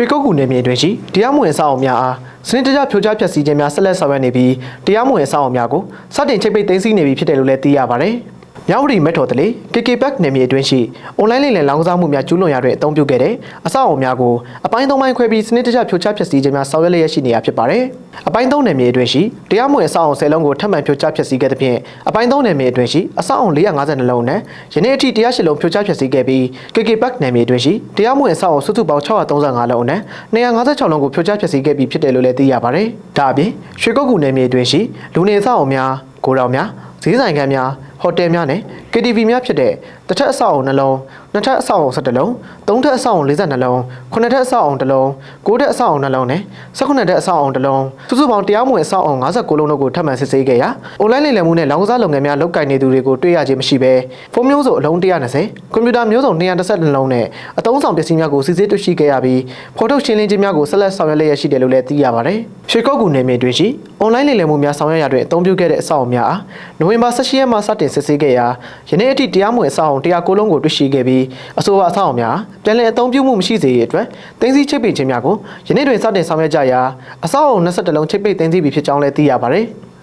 ရွှေကုတ်ကူနယ်မြေတွင်ရှိတရားမဝင်အဆောက်အအုံများအားစနစ်တကျဖြိုချဖျက်ဆီးခြင်းများဆက်လက်ဆောင်ရွက်နေပြီးတရားမဝင်အဆောက်အအုံများကိုစတင်ချိတ်ပိတ်သိမ်းဆည်းနေပြီဖြစ်တယ်လို့လည်းသိရပါတယ်။ မြောက်ရီမက်ထော်တလေ KK Back နယ်မြေအတွင်းရှိအွန်လိုင်းလိမ်လည်လောင်းကစားမှုများကျူးလွန်ရတဲ့အသုံးပြုခဲ့တဲ့အဆောက်အအုံများကိုအပိုင်းသုံးပိုင်းခွဲပြီးစနစ်တကျဖြိုချဖျက်ဆီးခြင်းများဆောင်ရွက်လျက်ရှိနေတာဖြစ်ပါတယ်။အပိုင်းသုံးနယ်မြေအတွင်းရှိတရားမဝင်အဆောက်အအုံ10လုံးကိုထပ်မံဖြိုချဖျက်ဆီးခဲ့တဲ့ဖြင့်အပိုင်းသုံးနယ်မြေအတွင်းရှိအဆောက်အအုံ452လုံးနဲ့ယနေ့အထိတရားရှိလုံးဖြိုချဖျက်ဆီးခဲ့ပြီး KK Back နယ်မြေအတွင်းရှိတရားမဝင်အဆောက်အအုံစုစုပေါင်း635လုံးနဲ့256လုံးကိုဖြိုချဖျက်ဆီးခဲ့ပြီးဖြစ်တယ်လို့လည်းသိရပါတယ်။ဒါအပြင်ရွှေကုတ်ကူနယ်မြေအတွင်းရှိလူနေအဆောက်အအုံများကိုရောင်များဈေးဆိုင်ခန်းများ ဟိုတယ်များနဲ့ KTV များဖြစ်တဲ့တစ်ထပ်အဆောက်အုံနှလုံးနှစ်ထပ်အဆောက်အုံ17လုံးသုံးထပ်အဆောက်အုံ42လုံးခုနှစ်ထပ်အဆောက်အုံတစ်လုံးကိုးထပ်အဆောက်အုံနှလုံးနဲ့18ထပ်အဆောက်အုံတစ်လုံးစုစုပေါင်းတရားမဝင်အဆောက်အုံ59လုံးတို့ကိုထပ်မံစစ်ဆေးခဲ့ရာအွန်လိုင်းလိမ်လည်မှုနဲ့လောင်းကစားလုပ်ငန်းများလုပ်ကိုင်နေသူတွေကိုတွေ့ရခြင်းမရှိဘဲဖုန်းမျိုးစုံအလုံး120ကွန်ပျူတာမျိုးစုံ212လုံးနဲ့အသုံးဆောင်ပစ္စည်းများကိုစစ်ဆေးတွေ့ရှိခဲ့ရပြီးဖော်ထုတ်ရှင်းလင်းခြင်းများကိုဆက်လက်ဆောင်ရွက်လျက်ရှိတယ်လို့လည်းသိရပါတယ်။ရွှေကုတ်ကူနယ်မြေတွင်ရှိအွန်လိုင်းလိမ်လည်မှုများဆောင်ရွက်ရာတွင်အသုံးပြုခဲ့တဲ့အဆောက်အုံများအားနိုဝင်ဘာ18ရက်မှစတင်စစ်ဆေးခဲ့ရာယနေ့အထိတရားမဝင်အဆောက်အုံ109လုံးကိုတွေ့ရှိခဲ့ပြီးအဆိုပါအဆောက်အုံများပြန်လည်အသုံးပြုမှုမရှိစေရတဲ့အတွက်တင်းစီချိတ်ပိတ်ခြင်းများကိုယနေ့တွင်စတင်ဆောင်ရွက်ကြရာအဆောက်အုံ22လုံးချိတ်ပိတ်တင်းစီပြီဖြစ်ကြောင်းလည်းသိရပါတယ်။